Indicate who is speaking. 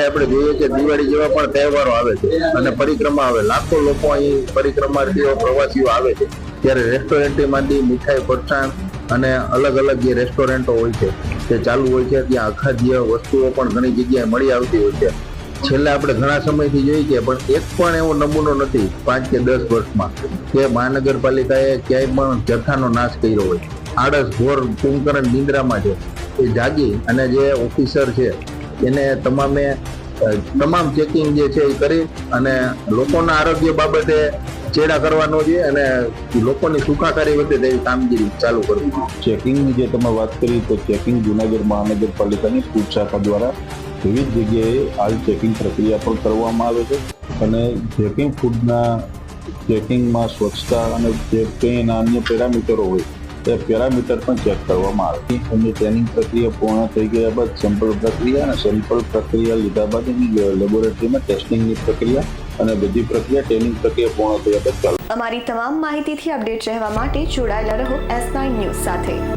Speaker 1: આપણે જોઈએ કે દિવાળી જેવા પણ તહેવારો આવે છે અને પરિક્રમા આવે. લાખો લોકો અહીં પરિક્રમાર્થીઓ પ્રવાસીઓ આવે છે. ત્યારે રેસ્ટોરન્ટમાંથી મીઠાઈ, ફરસાણ અને અલગ અલગ જે રેસ્ટોરન્ટો હોય છે, તે ચાલુ હોય છે. ત્યાં અખાદ્ય વસ્તુઓ પણ ઘણી જગ્યાએ મળી આવતી હોય છે. છેલ્લે આપણે ઘણા સમયથી જોઈએ છે પણ એક પણ એવો નમૂનો નથી પાંચ કે દસ વર્ષમાં, કે મહાનગરપાલિકાએ ક્યાંય પણ જથ્થાનો નાશ કર્યો હોય. આળસ ઘોર કુંભકરણ નિંદ્રામાં છે. એ જાગી અને જે ઓફિસર છે એને તમામે તમામ ચેકિંગ જે છે એ કરી અને લોકોના આરોગ્ય બાબતે ચેડા કરવાનો છે અને લોકોની સુખાકારી વધે તેવી કામગીરી ચાલુ કરવી.
Speaker 2: ચેકિંગની જે તમે વાત કરી તો ચેકિંગ જુનાગઢ મહાનગરપાલિકાની ફૂડ શાખા દ્વારા વિવિધ જગ્યાએ હાલ ચેકિંગ પ્રક્રિયા પણ કરવામાં આવે છે અને ચેકિંગ ફૂડના ચેકિંગમાં સ્વચ્છતા અને જે કંઈ અન્ય પેરામીટરો હોય એ પેરામીટર પણ ચેક કરવામાં આવે અને ટ્રેનિંગ પ્રક્રિયા પૂર્ણ થઈ ગયા બાદ સેમ્પલ પ્રક્રિયા અને સેમ્પલ પ્રક્રિયા લીધા બાદ એની લેબોરેટરીમાં ટેસ્ટિંગની પ્રક્રિયા અને બધી પ્રક્રિયા ટ્રેનિંગ પ્રક્રિયા પૂર્ણ થયા બાદ ચાલુ.
Speaker 3: અમારી તમામ માહિતીથી અપડેટ રહેવા માટે જોડાયેલા રહો એસ નાઇન ન્યૂઝ સાથે.